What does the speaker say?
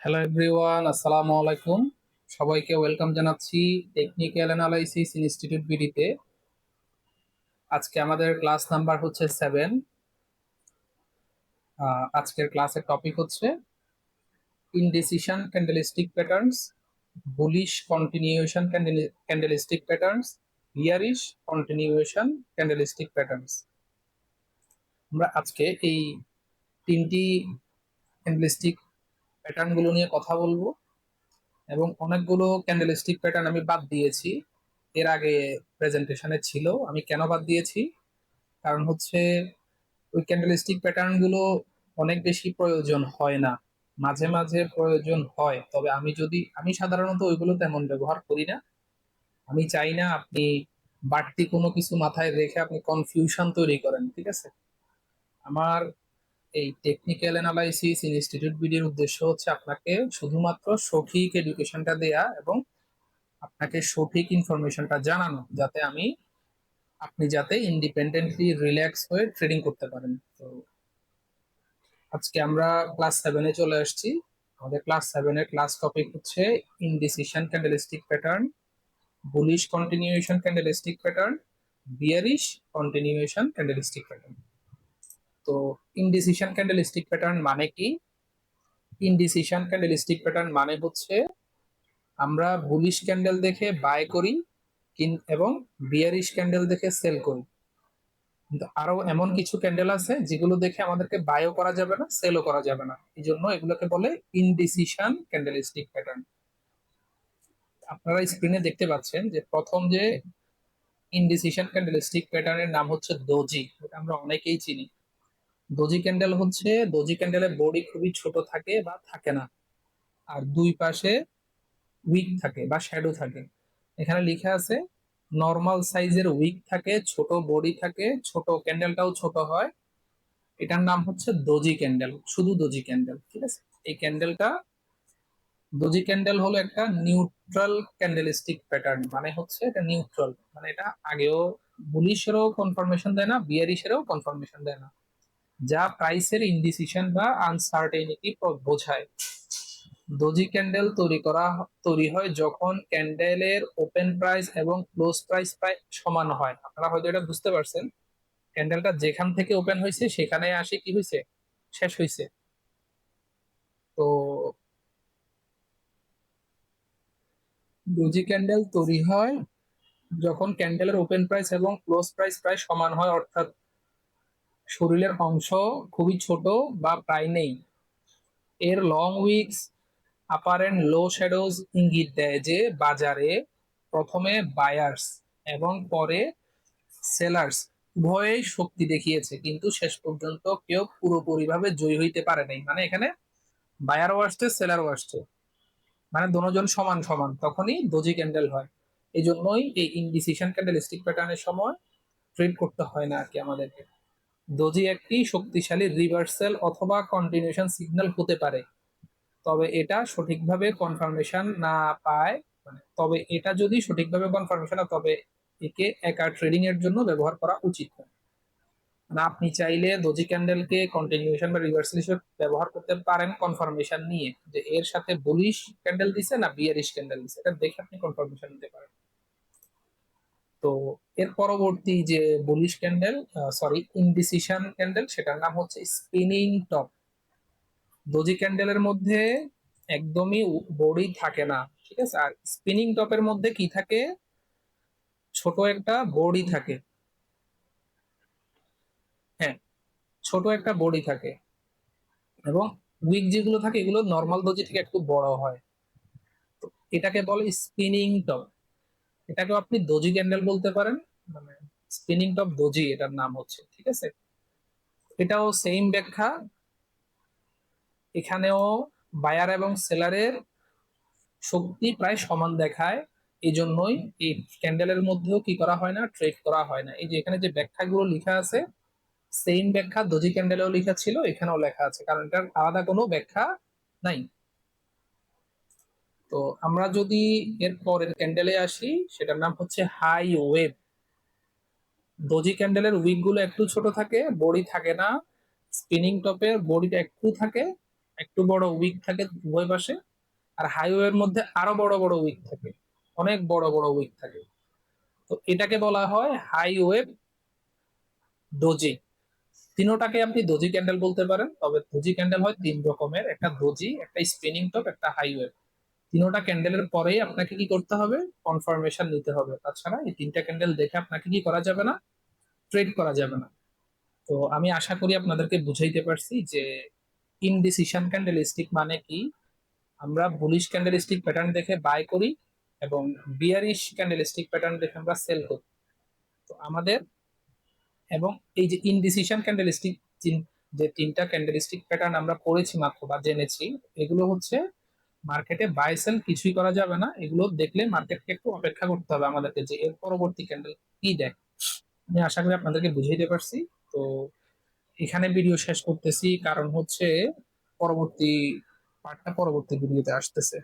Hello everyone আসসালামু আলাইকুম সবাইকে ওয়েলকাম জানাচ্ছি টেকনিক্যাল অ্যানালাইসিস ইনস্টিটিউট বিডিতে আজকে আমাদের ক্লাস নাম্বার হচ্ছে সেভেন আজকের ক্লাসের টপিক হচ্ছে indecision candlestick patterns bullish continuation candlestick patterns bearish continuation candlestick patterns আমরা আজকে এই তিনটি ক্যান্ডেলিস্টিক প্যাটার্নগুলো নিয়ে কথা বলব। এবং অনেকগুলো ক্যান্ডেলস্টিক প্যাটার্ন আমি বাদ দিয়েছি। এর আগে প্রেজেন্টেশনে ছিল, আমি কেন বাদ দিয়েছি? কারণ হচ্ছে, ওই ক্যান্ডেলস্টিক প্যাটার্নগুলো অনেক বেশি প্রয়োজন হয় না। মাঝে মাঝে প্রয়োজন হয়, তবে আমি যদি, আমি সাধারণত ওইগুলো তেমন ব্যবহার করি না। আমি চাই না আপনি বাড়তি কোনো কিছু মাথায় রেখে আপনি কনফিউশন তৈরি করেন, ঠিক আছে? আমার এই টেকনিক্যাল অ্যানালাইসিস ইনস্টিটিউট বিডির উদ্দেশ্য হচ্ছে আপনাকে শুধুমাত্র সঠিক এডুকেশনটা দেয়া এবং আপনাকে সঠিক ইনফরমেশনটা জানানো, যাতে আমি, আপনি যাতে ইন্ডিপেন্ডেন্টলি রিল্যাক্স হয়ে ট্রেডিং করতে পারেন। তো আজকে আমরা ক্লাস সেভেনে চলে আসছি। আমাদের ক্লাস সেভেনের ক্লাস টপিক হচ্ছে indecision candlestick pattern bullish continuation candlestick pattern bearish continuation candlestick pattern তো ইনডিসিশন ক্যান্ডেলিস্টিক প্যাটার্ন মানে কি? ইনডিসিশন ক্যান্ডেলিস্টিক প্যাটার্ন মানে হচ্ছে আমরা বুলিশ ক্যান্ডেল দেখে বাই করি এবং বিয়ারিশ ক্যান্ডেল দেখে সেল করি। কিন্তু আরও এমন কিছু ক্যান্ডেল আছে যেগুলো দেখে আমাদেরকে বায়ও করা যাবে না সেলও করা যাবে না। এই জন্য এগুলোকে বলে ইনডিসিশন ক্যান্ডেলিস্টিক প্যাটার্ন আপনারা স্ক্রিনে দেখতে পাচ্ছেন যে প্রথম যে ইনডিসিশন ক্যান্ডেলিস্টিক প্যাটার্নের নাম হচ্ছে দোজি এটা আমরা অনেকেই চিনি। দোজি ক্যান্ডেল হচ্ছে দোজি ক্যান্ডেলের বডি খুবই ছোট থাকে বা থাকে না। আর দুই পাশে উইক থাকে বা শ্যাডো থাকে। এখানে লেখা আছে নর্মাল সাইজের উইক থাকে, ছোট বডি থাকে, ছোট ক্যান্ডেলটাও ছোট হয়। এটার নাম হচ্ছে দোজি ক্যান্ডেল শুধু দোজি ক্যান্ডেল ঠিক আছে? এই ক্যান্ডেলটা দোজি ক্যান্ডেল হলো একটা নিউট্রাল ক্যান্ডেলিস্টিক প্যাটার্ন মানে হচ্ছে এটা নিউট্রাল মানে এটা আগেও বুলিশেরও কনফার্মেশন দেয় না বিয়ারিশেরও কনফার্মেশন দেয় না। যা প্রাইসের ইনডিসিশন বা আনসার্টেনিটি বোঝায়। দোজি ক্যান্ডেল তৈরি করা তৈরি হয় যখন ক্যান্ডেলের ওপেন প্রাইস এবং ক্লোজ প্রাইস প্রায় সমান হয়। আপনারা হয়তো এটা বুঝতে পারছেন। ক্যান্ডেলটা যেখান থেকে ওপেন হয়েছে, সেখানে আসে কি হয়েছে? শেষ হয়েছে। তো ডোজি ক্যান্ডেল তৈরি হয় যখন ক্যান্ডেলের ওপেন প্রাইস এবং ক্লোজ প্রাইস প্রায় সমান হয়, অর্থাৎ শরীরের অংশ খুবই ছোট বা প্রায় নেই। এর long wicks upper and low shadows ইঙ্গিত দেয় যে বাজারে প্রথমে বায়ার্স এবং পরে সেলার্স উভয়েই শক্তি দেখিয়েছে। কিন্তু শেষ পর্যন্ত কেউ পুরোপুরিভাবে জয়ী হইতে পারে নাই। মানে এখানে বায়ারও আসছে সেলারও আসছে। মানে দুজন সমান সমান, তখনই দোজি ক্যান্ডেল হয়। এই জন্যই এই ইনডিসিশন ক্যান্ডেল স্টিক প্যাটার্নের সময় ট্রেড করতে হয় না আর কি আমাদেরকে। দোজি একটি শক্তিশালী রিভার্সাল অথবা কন্টিনিউশন সিগন্যাল হতে পারে। তবে এটা সঠিকভাবে কনফার্মেশন না পায় মানে তবে এটা যদি সঠিকভাবে কনফার্মেশন তবে একে একা ট্রেডিং এর জন্য ব্যবহার করা উচিত না মানে আপনি চাইলে দোজি ক্যান্ডেলকে কন্টিনিউশন বা রিভার্সাল হিসেবে ব্যবহার করতে পারেন কনফার্মেশন নিয়ে। যে এর সাথে বুলিশ ক্যান্ডেল দিছে না বিয়ারিশ ক্যান্ডেল দিছে, এটা দেখে আপনি কনফার্মেশন নিতে পারেন। তো এর পরবর্তী যে bullish candle sorry indecision candle সেটার নাম হচ্ছে স্পিনিং টপ দোজি ক্যান্ডেলের মধ্যে একদমই বডি থাকে না, ঠিক আছে? আর স্পিনিং টপের মধ্যে কি থাকে? ছোট একটা বডি থাকে। হ্যাঁ ছোট একটা বডি থাকে। এবং উইক যেগুলো থাকে, এগুলো নর্মাল দোজি থেকে একটু বড় হয়। এটাকে বলে স্পিনিং টপ এটাকেও আপনি দোজি ক্যান্ডেল বলতে পারেন মানে স্পিনিং টপ দোজি এটার নাম হচ্ছে, ঠিক আছে? এটাও সেম ব্যাখ্যা। এখানেও বায়ার এবং সেলারের শক্তি প্রায় সমান দেখায় এই জন্যই এই ক্যান্ডেলের মধ্যেও কি করা হয় না ট্রেড করা হয় না। এই যে এখানে যে ব্যাখ্যাগুলো লেখা আছে সেম ব্যাখ্যা দোজি ক্যান্ডেলেও লেখা ছিল, এখানেও লেখা আছে, কারণ এটার আলাদা কোনো ব্যাখ্যা নাই। তো আমরা যদি এর পরের ক্যান্ডেলে আসি, সেটার নাম হচ্ছে হাই ওয়েব দোজি ক্যান্ডেলের উইকগুলো একটু ছোট থাকে, বডি থাকে না। স্পিনিং টপের বডিটা একটু থাকে, একটু বড় উইক থাকে উভয় পাশে। আর হাইওয়ের মধ্যে আরও বড় বড় উইক থাকে, অনেক বড় বড় উইক থাকে। তো এটাকে বলা হয় হাইওয়ে ডোজি তিনোটাকে আপনি দোজি ক্যান্ডেল বলতে পারেন, তবে দোজি ক্যান্ডেল হয় তিন রকমের, একটা দোজি, একটা স্পিনিং টপ একটা হাইওয়ে তিনোটা ক্যান্ডেলের পরেই আপনাকে কি করতে হবে? কনফার্মেশন নিতে হবে। তাছাড়া এই তিনটা ক্যান্ডেল দেখে আপনাকে কি করা যাবে না? ট্রেড করা যাবে না। তো আমি আশা করি আপনাদেরকে বুঝাইতে পারছি যে ইনডিসিশন ক্যান্ডেলিস্টিক মানে কি? আমরা বুলিশ ক্যান্ডেলিস্টিক প্যাটার্ন দেখে বাই করি এবং বিয়ারিশ ক্যান্ডেলিস্টিক প্যাটার্ন দেখে আমরা সেল করি। তো আমাদের এবং এই যে ইনডিসিশন ক্যান্ডেলিস্টিক যে তিনটা ক্যান্ডেলিস্টিক প্যাটার্ন আমরা পড়েছি মাত্র বা জেনেছি, এগুলো হচ্ছে মার্কেটে বাই সেল কিছুই করা যাবে না। এগুলো দেখলে মার্কেটকে একটু অপেক্ষা করতে হবে আমাদেরকে যে এর পরবর্তী ক্যান্ডেল কি দেয়। আমি আশা করি আপনাদেরকে বুঝিয়ে দিতে পারছি। তো এখানে ভিডিও শেষ করতেছি। কারণ হচ্ছে পরবর্তী পার্টটা পরবর্তী ভিডিওতে আসতেছে।